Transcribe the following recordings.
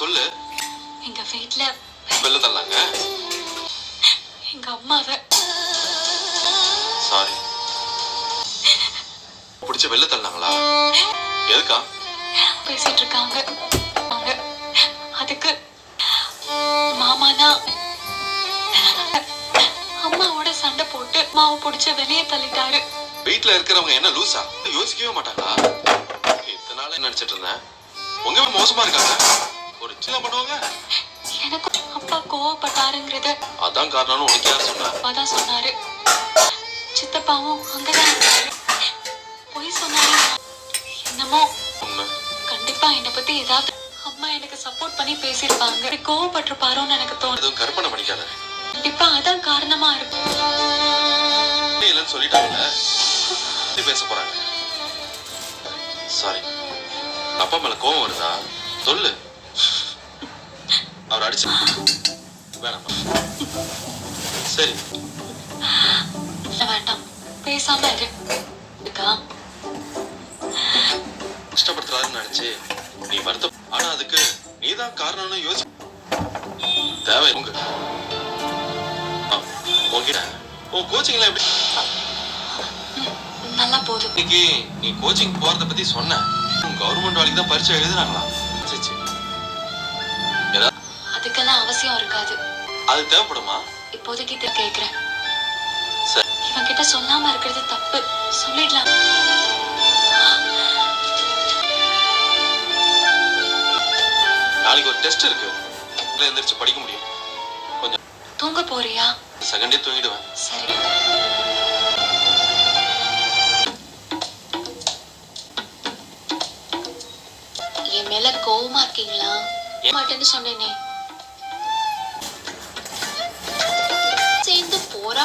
சொல்லு. எங்க வீட்ல வெள்ள தள்ளாங்க. எங்க அம்மாவை. சாரி பிடிச்ச வெள்ள தள்ளாங்களா? எதுக்கா? பேசிட்டு இருக்காங்க அதுக்கு மாமா தான் அம்மாவோட சண்டை போட்டு மாவு பிடிச்ச வெளியே தள்ளிட்டாரு. வீட்டுல இருக்கிறவங்க என்ன லூசா? யோசிக்கவே மாட்டாங்களா? இத்தனால நினைச்சிட்டு இருந்தேன்? உங்க மோசமா இருக்காங்க ஒரு சின்ன பண்ணுவாங்க எனக்கு அப்பா கோவப்பட்டாருங்கிறத அதான் காரணம்னு உனக்கு யார் சொன்னா? அப்பா தான் சொன்னாரு. சித்தப்பாவும் அங்கதான் இருந்தாரு. பொய் சொன்னாரு. என்னமோ? உண்மை. கண்டிப்பா என்னை பத்தி ஏதாவது அம்மா எனக்கு சப்போர்ட் பண்ணி பேசியிருப்பாங்க. கோவப்பட்டிருப்பாரோன்னு எனக்கு தோணுது கற்பனை பண்ணிக்காத. கண்டிப்பா அதான் காரணமா இருக்கும் இல்லைன்னு சொல்லிட்டாங்கல்ல? பேச போறாங்க. சாரி அப்பா மேல கோவம் வருதா? சொல்லு. அவர் அடிச்சு வேணாமா சரி. வேண்டாம். பேசாம இரு. இருக்கா? கஷ்டப்படுத்துறாருன்னு நினைச்சு நீ வருத்தம். ஆனா அதுக்கு நீதான் காரணம்னு யோசி தேவை உங்க உன்கிட்ட. உன் கோச்சிங்லாம் எப்படி நல்லா போதும். இன்னைக்கு நீ கோச்சிங் போறத பத்தி சொன்ன. கவர்மெண்ட் வேலைக்கு தான் பரீட்சை எழுதுனாங்களா சரி, அவசியம் இருக்காது. அது தேவைப்படுமா? இப்போதைக்கு இதை கேக்குறேன் இவன் கிட்ட சொல்லாம இருக்கிறது தப்பு. சொல்லிடலாம். நாளைக்கு ஒரு டெஸ்ட் இருக்கு. எந்திரிச்சு படிக்க முடியும். கொஞ்சம். தூங்க போறியா? செகண்டே தூங்கிடுவேன். சரி. என் மேல கோவமா இருக்கீங்களா? மாட்டேன்னு சொன்னேனே.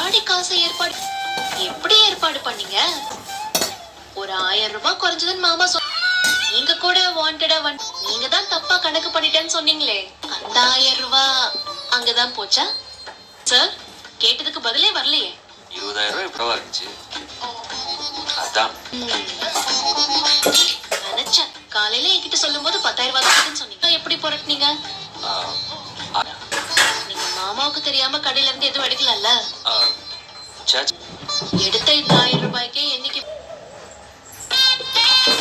போராடி காசை ஏற்பாடு எப்படி ஏற்பாடு பண்ணீங்க? ஒரு ஆயிரம் ரூபாய் குறைஞ்சதுன்னு மாமா சொன்ன நீங்க கூட வாண்டடா வந்து நீங்க தான் தப்பா கணக்கு பண்ணிட்டேன்னு சொன்னீங்களே. அந்த ஆயிரம் ரூபாய் அங்கதான் போச்சா? சார் கேட்டதுக்கு பதிலே வரலையே. இருபதாயிரம் ரூபாய் இப்படவா இருந்துச்சு. அதான். நினைச்சேன். காலையில என்கிட்ட சொல்லும்போது பத்தாயிரம் ரூபாய் சொன்னீங்க. எப்படி புரட்டினீங்க? நீங்க மாமாவுக்கு தெரியாம கடையில இருந்து எதுவும் சே, எடுத்த இந்த ஆயிரம் ரூபாய்க்கே என்னைக்கு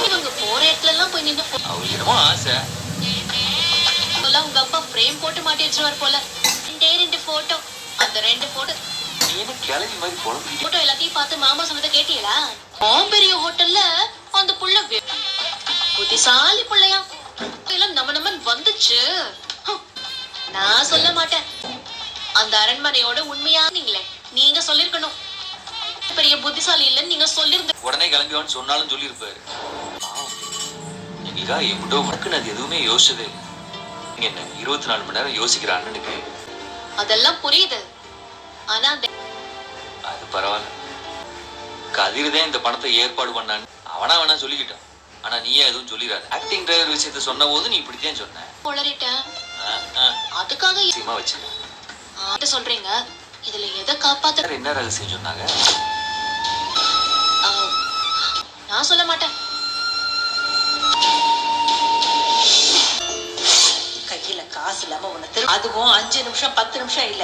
இவங்க போற இடத்துல எல்லாம் போய் என்னமோ ஆசை. உங்க அப்பா ஃப்ரேம் போட்டு மாட்டி வச்சிருவார் போல. ரெண்டே ரெண்டு போட்டோ அந்த ரெண்டு போட்டோ போட்டோ எல்லாத்தையும் பார்த்து மாமா சொன்னதை கேட்டீங்களா? பெரிய ஹோட்டல்ல அந்த புள்ள புத்திசாலி புள்ளையா எல்லாம் நம்ம நம்மன் வந்துச்சு. நான் சொல்ல மாட்டேன். அந்த அரண்மனையோட உண்மையா நீங்களே. நீங்க சொல்லிருக்கணும். பெரிய புத்திசாலி இல்லைன்னு நீங்க சொல்லிருந்த உடனே கிளம்பிவான்னு சொன்னாலும் சொல்லியிருப்பாரு. எங்களுக்காக எவ்வளோ மடக்குன்னு அது எதுவுமே யோசிச்சது என்ன இருபத்தி நாலு மணி நேரம் யோசிக்கிற அண்ணனுக்கு? அதெல்லாம் புரியுது. ஆனா அந்த அது பரவாயில்ல. கதிர் தான் இந்த பணத்தை ஏற்பாடு பண்ணான்னு அவனா வேணா சொல்லிக்கிட்டான். ஆனா நீயே எதுவும் சொல்லிடாத. ஆக்டிங் டிரைவர் விஷயத்த சொன்ன போது நீ இப்படித்தான் சொன்ன. உளறிட்டேன். அதுக்காக வச்சு சொல்றீங்க. இதுல எதை காப்பாத்த என்ன ரகசியம் சொன்னாங்க? நான் சொல்ல மாட்டேன். கையில காசு இல்லாம உன்னை திரு அதுவும் அஞ்சு நிமிஷம் பத்து நிமிஷம் இல்ல.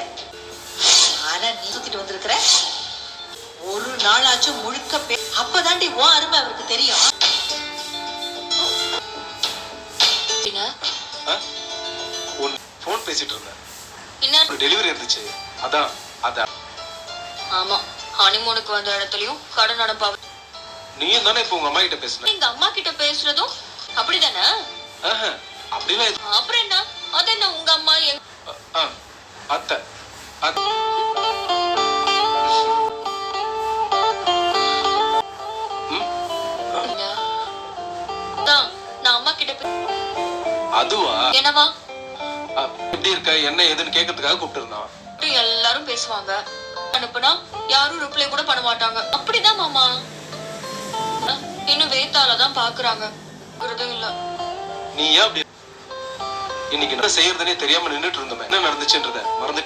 ஆனா நீ சுத்திட்டு வந்திருக்கிற? ஒரு நாளாச்சும் முழுக்க பே அப்பதாண்டி உன் அருமை அவருக்கு தெரியும். ஃபோன் பேசிட்டு இருந்தேன். ஒரு டெலிவரி இருந்துச்சு. அதான் அதான். ஆமா ஹனிமூனுக்கு வந்த இடத்துலயும் கடன் அனுப்பாவ நீயும் தானே இப்போ உங்க அம்மா கிட்ட பேசுன? எங்க அம்மா கிட்ட பேசுறதும் அப்படிதானே? அப்படிலாம் அப்புறம் என்ன? அது என்ன உங்க அம்மா அத்தை அதுவா? என்னவா? எப்படி இருக்க என்ன ஏதுன்னு கேட்கறதுக்காக கூப்பிட்டு இருந்தான் மட்டும் எல்லாரும் பேசுவாங்க. அனுப்புனா யாரும் ரிப்ளை கூட பண்ண மாட்டாங்க. அப்படிதான் மாமா இன்னும் வேத்தால தான் பாக்குறாங்க. இல்ல. நீ ஏன் அப்படி இன்னைக்கு என்ன செய்யறதுனே தெரியாம நின்னுட்டு இருந்தோமே. என்ன நடந்துச்சுன்றத மறந்துட்டு